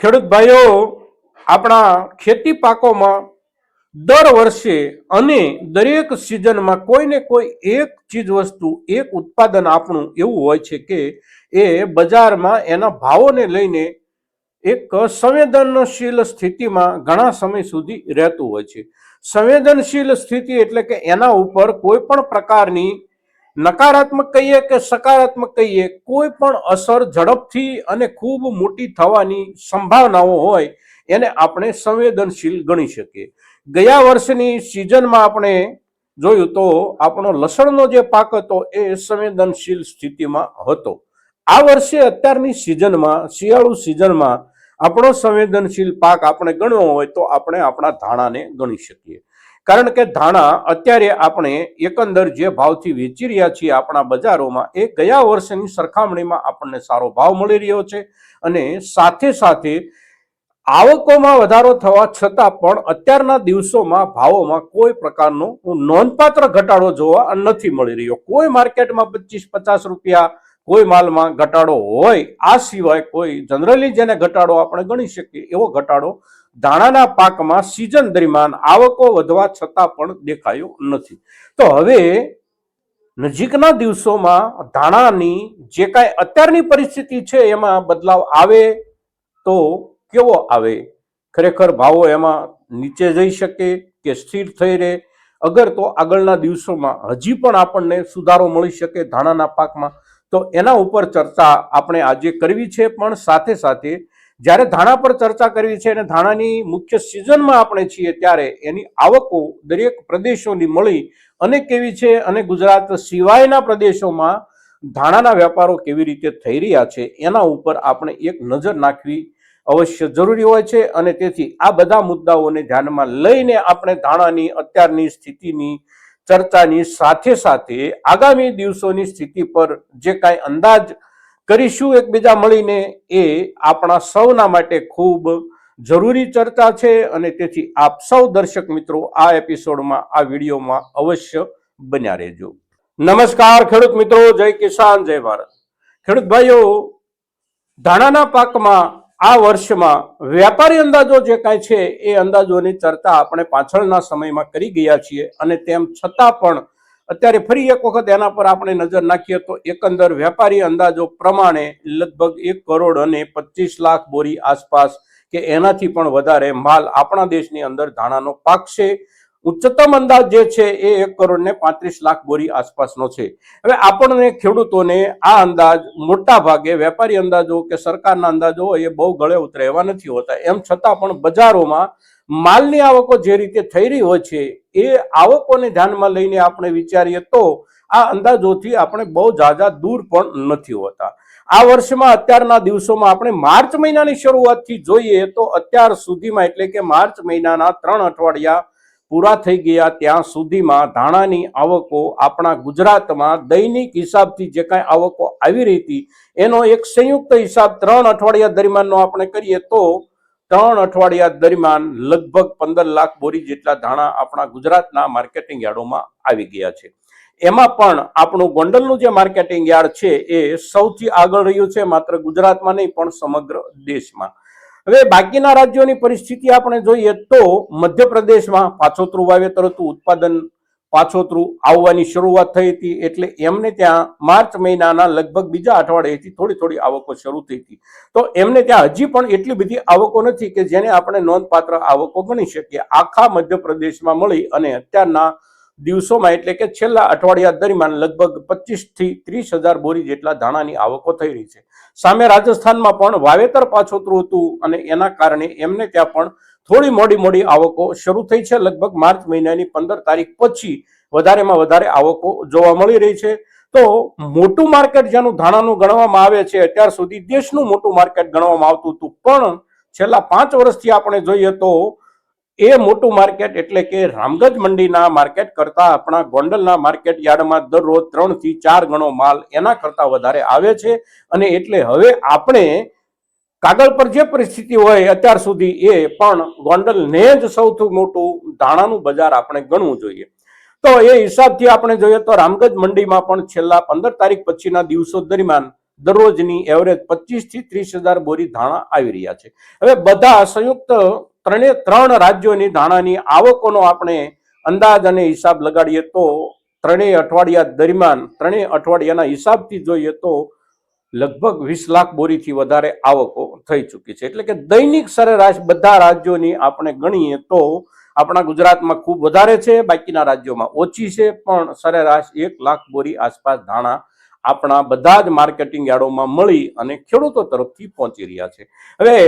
ખેડૂત ભાઈઓ, આપણા ખેતી પાકોમાં દર વર્ષે અને દરેક સિઝનમાં કોઈને કોઈ એક ચીજ વસ્તુ, એક ઉત્પાદન આપણું એવું હોય છે કે એ બજારમાં એના ભાવોને લઈને એક સંવેદનશીલ સ્થિતિમાં ઘણા સમય સુધી રહેતું હોય છે. સંવેદનશીલ સ્થિતિ એટલે કે એના ઉપર કોઈ પણ પ્રકારની નકારાત્મક કહીએ કે સકારાત્મક કહીએ, કોઈ પણ અસર ઝડપથી અને ખૂબ મોટી થવાની સંભાવનાઓ હોય, એને આપણે સંવેદનશીલ ગણી શકીએ. ગયા વર્ષની સિઝનમાં આપણે જોયું તો આપણો લસણનો જે પાક હતો એ સંવેદનશીલ સ્થિતિમાં હતો. આ વર્ષે અત્યારની સિઝનમાં, શિયાળુ સિઝનમાં આપણો સંવેદનશીલ પાક આપણે ગણવો હોય તો આપણે આપણા ધાણાને ગણી શકીએ. કારણ કે ધાણા અત્યારે આપણે એકંદર જે ભાવથી વેચી રહ્યા છીએ આપણા બજારોમાં, એ ગયા વર્ષની સરખામણીમાં આપણને સારો ભાવ મળી રહ્યો છે અને સાથે સાથે આવકોમાં વધારો થવા છતાં પણ અત્યારના દિવસોમાં ભાવોમાં કોઈ પ્રકારનો નોંધપાત્ર ઘટાડો જોવા નથી મળી રહ્યો. કોઈ માર્કેટમાં પચીસ, પચાસ રૂપિયા કોઈ માલમાં ઘટાડો હોય, આ સિવાય કોઈ જનરલી જેને ઘટાડો આપણે ગણી શકીએ એવો ઘટાડો ધાણાના પાકમાં સિઝન દરમિયાન આવકો વધવા છતાં પણ દેખાયો નથી. તો હવે નજીકના દિવસોમાં ધાણાની જે કાંઈ અત્યારની પરિસ્થિતિ છે એમાં બદલાવ આવે તો કેવો આવે? ખરેખર ભાવો એમાં નીચે જઈ શકે કે સ્થિર થઈ રહે? અગર તો આગળના દિવસોમાં હજી પણ આપણને સુધારો મળી શકે ધાણાના પાકમાં, તો એના ઉપર ચર્ચા આપણે આજે કરવી છે, પણ સાથે સાથે જ્યારે ધાણા પર ચર્ચા કરવી છે અને ધાણાની મુખ્ય સિઝનમાં આપણે છીએ ત્યારે એની આવકો દરેક પ્રદેશોની મળી અને કેવી છે અને ગુજરાત સિવાયના પ્રદેશોમાં ધાણાના વેપારો કેવી રીતે થઈ રહ્યા છે એના ઉપર આપણે એક નજર નાખવી અવશ્ય જરૂરી હોય છે અને તેથી આ બધા મુદ્દાઓને ધ્યાનમાં લઈને આપણે ધાણાની અત્યારની સ્થિતિની ચર્ચાની સાથે સાથે આગામી દિવસોની સ્થિતિ પર જે કાંઈ અંદાજ કરીશું એકબીજા મળીને એ આપણા સૌના માટે ખૂબ જરૂરી ચર્ચા છે અને તેથી આપ સૌ દર્શક મિત્રો આ એપિસોડમાં, આ વિડીયોમાં અવશ્ય બન્યા રહેજો. નમસ્કાર ખેડૂત મિત્રો, જય કિસાન, જય ભારત. ખેડૂત ભાઈઓ, ધાણાના પાકમાં આ વર્ષમાં વેપારી અંદાજો જે કાંઈ છે એ અંદાજોની ચર્ચા આપણે પાછળના સમયમાં કરી ગયા છીએ અને તેમ છતાં પણ અત્યારે ફરી એક વખત એના પર આપણે નજર નાખીએ તો એકંદર વેપારી અંદાજો પ્રમાણે લગભગ એક કરોડ અને પચીસ લાખ બોરી આસપાસ કે એનાથી પણ વધારે માલ આપણા દેશની અંદર ધાણાનો પાક છે. ઉચ્ચતમ અંદાજ જે છે એ એક કરોડ ને પાંત્રીસ લાખ બોરી આસપાસનો છે. હવે આપણને ખેડૂતોને આ અંદાજ મોટા ભાગે વેપારી અંદાજો કે સરકારના અંદાજો એ બહુ ગળે ઉતરે એવા નથી હોતા. એમ છતાં પણ બજારોમાં માલની આવકો જે રીતે થઈ રહી હોય છે એ આવકોને ધ્યાનમાં લઈને આપણે વિચારીએ તો આ અંદાજોથી આપણે બહુ ઝાઝા દૂર પણ નથી હોતા. આ વર્ષમાં અત્યારના દિવસોમાં આપણે માર્ચ મહિનાની શરૂઆતથી જોઈએ તો અત્યાર સુધીમાં એટલે કે માર્ચ મહિનાના ત્રણ અઠવાડિયા પૂરા થઈ ગયા ત્યાં સુધીમાં ધાણાની આવકો આપણા ગુજરાતમાં દૈનિક હિસાબથી જે કાંઈ આવકો આવી રહી હતી, એનો એક સંયુક્ત હિસાબ ત્રણ અઠવાડિયા દરમિયાનનો આપણે કરીએ તો ત્રણ અઠવાડિયા દરમિયાન લગભગ પંદર લાખ બોરી જેટલા ધાણા આપણા ગુજરાતના માર્કેટિંગ યાર્ડોમાં આવી ગયા છે. એમાં પણ આપણું ગોંડલનું જે માર્કેટિંગ યાર્ડ છે એ સૌથી આગળ રહ્યું છે, માત્ર ગુજરાતમાં નહીં પણ સમગ્ર દેશમાં. હવે બાકીના રાજ્યોની પરિસ્થિતિ આપણે જોઈએ તો મધ્યપ્રદેશમાં પાછોતરું વાવેતર હતું, ઉત્પાદન પાછોતરું આવવાની શરૂઆત થઈ હતી એટલે એમને ત્યાં માર્ચ મહિનાના લગભગ બીજા અઠવાડિયેથી થોડી થોડી આવકો શરૂ થઈ હતી. તો એમને ત્યાં હજી પણ એટલી બધી આવકો નથી કે જેને આપણે નોંધપાત્ર આવકો ગણી શકીએ. આખા મધ્યપ્રદેશમાં મળી અને અત્યારના દિવસોમાં એટલે કે છેલ્લા અઠવાડિયા દરમિયાન લગભગ પચીસથી ત્રીસ હજાર બોરી જેટલા ધાણાની આવકો થઈ રહી છે. સામે રાજસ્થાનમાં પણ વાવેતર પાછોતરું હતું અને એના કારણે એમને ત્યાં પણ થોડી મોડી મોડી આવકો શરૂ થઈ છે. લગભગ માર્ચ મહિનાની પંદર તારીખ પછી વધારેમાં વધારે આવકો જોવા મળી રહી છે. તો મોટું માર્કેટ જેનું ધાણાનું ગણવામાં આવે છે, અત્યાર સુધી દેશનું મોટું માર્કેટ ગણવામાં આવતું હતું. પણ છેલ્લા પાંચ વર્ષથી આપણે જોઈએ તો એ મોટું માર્કેટ એટલે કે રામગંજ મંડીના માર્કેટ કરતા આપણા ગોંડલના માર્કેટ યાર્ડમાં દરરોજ ત્રણથી ચાર ગણો માલ એના કરતા વધારે આવે છે. અને એટલે હવે આપણે કાગળ પર જે પરિસ્થિતિ હોય અત્યાર સુધી એ પણ ગોંડલને જ સૌથી મોટું ધાણાનું બજાર આપણે ગણવું જોઈએ. તો એ હિસાબથી આપણે જોઈએ તો રામગંજ મંડીમાં પણ છેલ્લા પંદર તારીખ પછીના દિવસો દરમિયાન દરરોજની એવરેજ પચીસથી ત્રીસ હજાર બોરી ધાણા આવી રહ્યા છે. હવે બધા સંયુક્ત ત્રણે ત્રણ રાજ્યોની ધાણાની આવકોનો આપણે અંદાજ અને હિસાબ લગાડીએ તો ત્રણેય અઠવાડિયા દરમિયાન, ત્રણેય અઠવાડિયાના હિસાબથી જોઈએ તો લગભગ વીસ લાખ બોરીથી વધારે આવકો થઈ ચૂકી છે. એટલે કે દૈનિક સરેરાશ બધા રાજ્યોની આપણે ગણીએ તો આપણા ગુજરાતમાં ખૂબ વધારે છે, બાકીના રાજ્યોમાં ઓછી છે, પણ સરેરાશ એક લાખ બોરી આસપાસ ધાણા આપણા બધા જ માર્કેટિંગ યાર્ડોમાં મળી અને ખેડૂતો તરફથી પહોંચી રહ્યા છે. હવે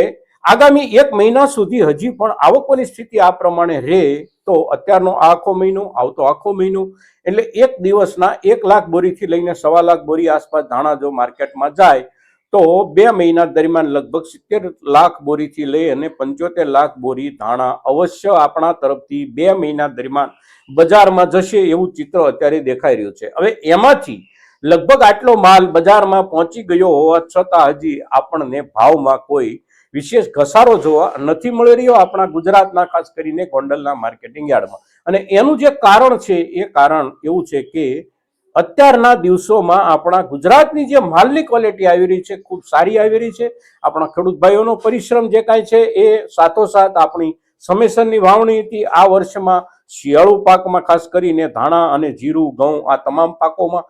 આગામી એક મહિના સુધી હજી પણ આવકોની સ્થિતિ આ પ્રમાણે રહે તો અત્યારનો આ આખો મહિનો, આવતો આખો મહિનો, એટલે એક દિવસના એક લાખ બોરીથી લઈને સવા લાખ બોરી આસપાસ ધાણા જો માર્કેટમાં જાય, તો બે મહિના દરમિયાન લગભગ સિત્તેર લાખ બોરીથી લઈ અને પંચોતેર લાખ બોરી ધાણા અવશ્ય આપણા તરફથી બે મહિના દરમિયાન બજારમાં જશે એવું ચિત્ર અત્યારે દેખાઈ રહ્યું છે. હવે એમાંથી લગભગ આટલો માલ બજારમાં પહોંચી ગયો હોવા છતાં હજી આપણને ભાવમાં કોઈ વિશેષ ઘસારો જોવા નથી મળી રહ્યો આપણા ગુજરાતના, ખાસ કરીને ગોંડલના માર્કેટિંગ યાર્ડમાં. અને એનું જે કારણ છે, એ કારણ એવું છે કે અત્યારના દિવસોમાં આપણા ગુજરાતની જે માલની ક્વોલિટી આવી રહી છે, ખૂબ સારી આવી રહી છે. આપણા ખેડૂત ભાઈઓનો પરિશ્રમ જે કાંઈ છે, એ સાથોસાથ આપણી સમયસરની વાવણી હતી. આ વર્ષમાં શિયાળુ પાકમાં, ખાસ કરીને ધાણા અને જીરું, ઘઉં, આ તમામ પાકોમાં,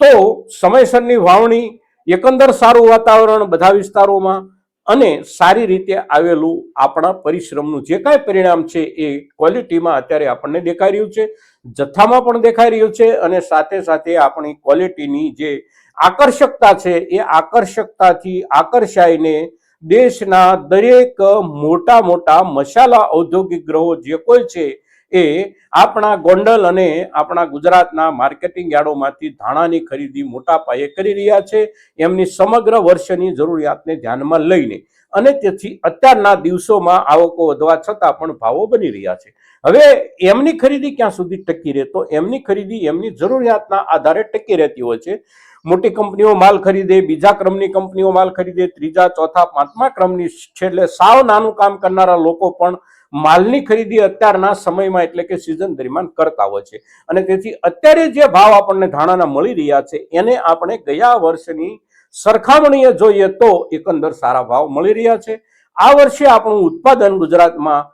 તો સમયસરની વાવણી, એકંદર સારું વાતાવરણ, બધા વિસ્તારોમાં અને સારી રીતે આવેલું આપણા પરિશ્રમનું જે કાંઈ પરિણામ છે એ ક્વોલિટીમાં અત્યારે આપણને દેખાઈ રહ્યું છે, જથ્થામાં પણ દેખાઈ રહ્યું છે અને સાથે સાથે આપણી ક્વોલિટીની જે આકર્ષકતા છે એ આકર્ષકતાથી આકર્ષાઈને દેશના દરેક મોટા મોટા મસાલા ઔદ્યોગિક ગ્રહો જે કોઈ છે એ આપણા ગોંડલ અને આપણા ગુજરાતના માર્કેટિંગ યાર્ડોમાંથી ધાણાની ખરીદી મોટા પાયે કરી રહ્યા છે. એમની સમગ્ર વર્ષની જરૂરિયાતને ધ્યાનમાં લઈને અને તેથી અત્યારના દિવસોમાં આવકો વધવા છતાં પણ ભાવો બની રહ્યા છે. હવે એમની ખરીદી ક્યાં સુધી ટકી રહે? તો એમની ખરીદી એમની જરૂરિયાતના આધારે ટકી રહેતી હોય છે. મોટી કંપનીઓ માલ ખરીદે, બીજા ક્રમની કંપનીઓ માલ ખરીદે, ત્રીજા, ચોથા, પાંચમા ક્રમની છેલ્લે સાવ નાનું કામ કરનારા લોકો પણ માલની ખરીદી અત્યારના સમયમાં એટલે કે સિઝન દરમિયાન કરતા હોય છે. અને તેથી અત્યારે જે ભાવ આપણને ધાણાના મળી રહ્યા છે, એને આપણે ગયા વર્ષની સરખામણીએ જોઈએ તો એકંદર સારા ભાવ મળી રહ્યા છે. આ વર્ષે આપણું ઉત્પાદન ગુજરાતમાં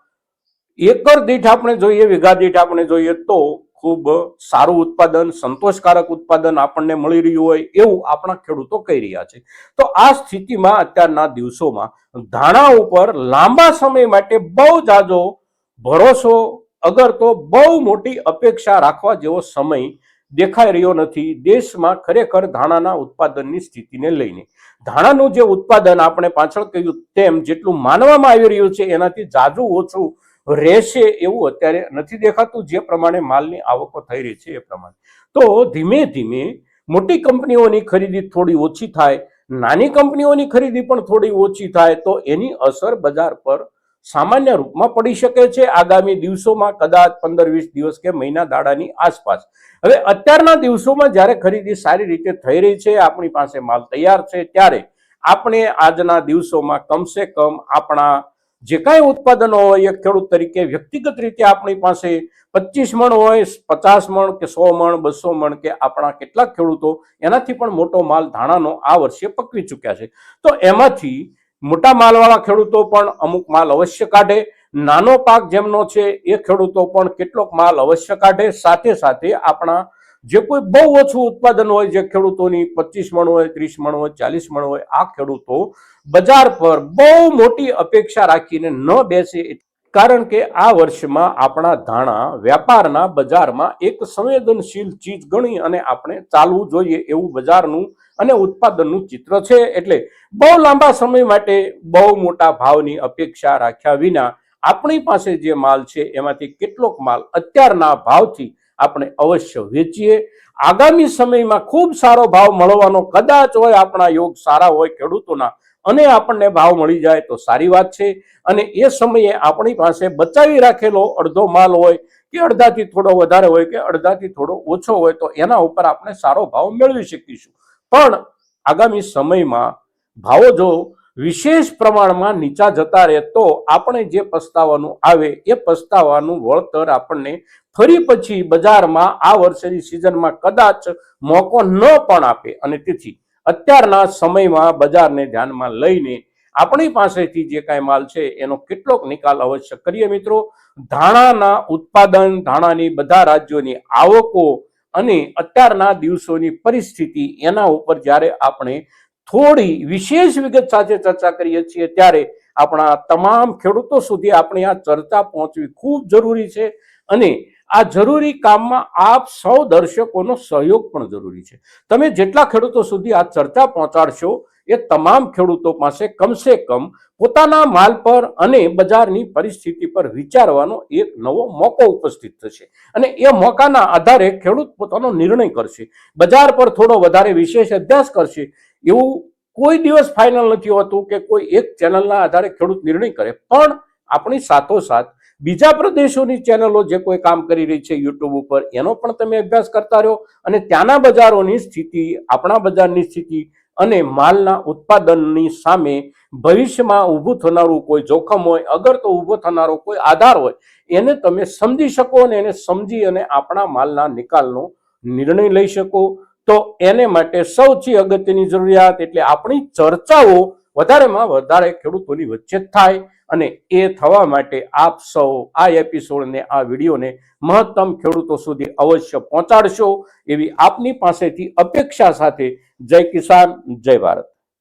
એકર દીઠ આપણે જોઈએ, વીઘા દીઠ આપણે જોઈએ તો ખૂબ સારું ઉત્પાદન, સંતોષકારક ઉત્પાદન આપણને મળી રહ્યું હોય એવું આપણા ખેડૂતો કહી રહ્યા છે. તો આ સ્થિતિમાં અત્યારના દિવસોમાં ધાણા ઉપર લાંબા સમય માટે બહુ જાજો ભરોસો, અગર તો બહુ મોટી અપેક્ષા રાખવા જેવો સમય દેખાઈ રહ્યો નથી દેશમાં ખરેખર ધાણાના ઉત્પાદનની સ્થિતિને લઈને. ધાણાનું જે ઉત્પાદન આપણે પાછળ કહ્યું તેમ જેટલું માનવામાં આવી રહ્યું છે એનાથી જાજુ ઓછું રહેશે એવું અત્યારે નથી દેખાતું. જે પ્રમાણે માલની આવકો થઈ રહી છે એ પ્રમાણે. તો ધીમે ધીમે મોટી કંપનીઓની ખરીદી થોડી ઓછી થાય, નાની કંપનીઓની ખરીદી પણ થોડી ઓછી થાય, તો એની અસર બજાર પર સામાન્ય રૂપમાં પડી શકે છે. આગામી દિવસોમાં કદાચ પંદર વીસ દિવસ કે મહિના દાડાની આસપાસ. હવે અત્યારના દિવસોમાં જ્યારે ખરીદી સારી રીતે થઈ રહી છે, આપણી પાસે માલ તૈયાર છે, ત્યારે આપણે આજના દિવસોમાં કમસે કમ આપણા જે કાંઈ ઉત્પાદનો હોય એ ખેડૂત તરીકે વ્યક્તિગત રીતે આપણી પાસે પચીસ મણ હોય, પચાસ મણ કે સો મણ, બસો મણ કે આપણા કેટલાક ખેડૂતો એનાથી પણ મોટો માલ ધાણાનો આ વર્ષે પકવી ચૂક્યા છે. તો એમાંથી મોટા માલવાળા ખેડૂતો પણ અમુક માલ અવશ્ય કાઢે, નાનો પાક જેમનો છે એ ખેડૂતો પણ કેટલોક માલ અવશ્ય કાઢે, સાથે સાથે આપણા જે કોઈ બહુ ઓછું ઉત્પાદન હોય, જે ખેડૂતોની પચીસ મણ હોય, ત્રીસ મણ હોય, ચાલીસ મણ હોય, આ ખેડૂતો બજાર પર બહુ મોટી અપેક્ષા રાખીને ન બેસે કારણ કે આ વર્ષમાં આપણા ધાણા વ્યાપારના બજારમાં એક સંવેદનશીલ ચીજ ગણી અને આપણે ચાલવું જોઈએ એવું બજારનું અને ઉત્પાદનનું ચિત્ર છે. એટલે બહુ લાંબા સમય માટે બહુ મોટા ભાવની અપેક્ષા રાખ્યા વિના આપણી પાસે જે માલ છે, એમાંથી કેટલોક માલ અત્યારના ભાવથી આપણે અવશ્ય વેચીએ. આગામી સમયમાં ખૂબ સારો ભાવ મળવાનો કદાચ હોય, આપણા યોગ સારા હોય ખેડૂતોના, અને આપણને ભાવ મળી જાય તો સારી વાત છે. અને એ સમયે આપણી પાસે બચાવી રાખેલો અડધો માલ હોય કે અડધાથી થોડો વધારે હોય કે અડધાથી થોડો ઓછો હોય તો એના ઉપર આપણે સારો ભાવ મેળવી શકીશું. પણ આગામી સમયમાં ભાવો જો વિશેષ પ્રમાણમાં નીચા જતા રહે તો આપણે જે પસ્તાવાનું આવે એ પસ્તાવાનું વળતર આપણને ફરી પછી બજારમાં આ વર્ષેની સિઝનમાં કદાચ મોકો ન પણ આપે. અને તેથી અત્યારના સમયમાં બજારને ધ્યાનમાં લઈને આપણી પાસેથી જે કાંઈ માલ છે એનો કેટલોક નિકાલ અવશ્ય કરીએ મિત્રો. ધાણાના ઉત્પાદન, ધાણાની બધા રાજ્યોની આવકો અને અત્યારના દિવસોની પરિસ્થિતિ એના ઉપર જ્યારે આપણે થોડી વિશેષ વિગત સાથે ચર્ચા કરીએ છીએ ત્યારે આપણા તમામ ખેડૂતો સુધી આપણી આ ચર્ચા પહોંચવી ખૂબ જરૂરી છે અને આ જરૂરી કામમાં આપ સૌ દર્શકોનો સહયોગ પણ જરૂરી છે. તમે જેટલા ખેડૂતો સુધી આ ચર્ચા પહોંચાડશો, એ તમામ ખેડૂતો પાસે કમસે કમ પોતાના માલ પર અને બજારની પરિસ્થિતિ પર વિચારવાનો એક નવો મોકો ઉપસ્થિત થશે. અને એ મોકાના આધારે ખેડૂત પોતાનો નિર્ણય કરશે, બજાર પર થોડો વધારે વિશેષ અભ્યાસ કરશે એવું કોઈ દિવસ ફાઇનલ નથી હોતું કે કોઈ એક ચેનલના આધારે ખેડૂત નિર્ણય કરે. પણ આપણી સાથોસાથ બીજા પ્રદેશોની ચેનલો જે કોઈ કામ કરી રહી છે યુટ્યુબ ઉપર, એનો પણ તમે અભ્યાસ કરતા રહ્યો અને ત્યાંના બજારોની સ્થિતિ, આપણા બજારની સ્થિતિ અને માલના ઉત્પાદનની સામે ભવિષ્યમાં ઊભું થનારું કોઈ જોખમ હોય, અગર તો ઊભો થનારો કોઈ આધાર હોય, એને તમે સમજી શકો અને એને સમજી અને આપણા માલના નિકાલનો નિર્ણય લઈ શકો. તો એને માટે સૌથી અગત્યની જરૂરિયાત એટલે આપણી ચર્ચાઓ વધારેમાં વધારે ખેડૂતોની વચ્ચે થાય અને એ થવા માટે આપ સૌ આ એપિસોડને આ વિડીયોને મહત્તમ ખેડૂતો સુધી અવશ્ય પહોંચાડશો એવી આપની પાસેથી અપેક્ષા સાથે જય કિસાન, જય ભારત.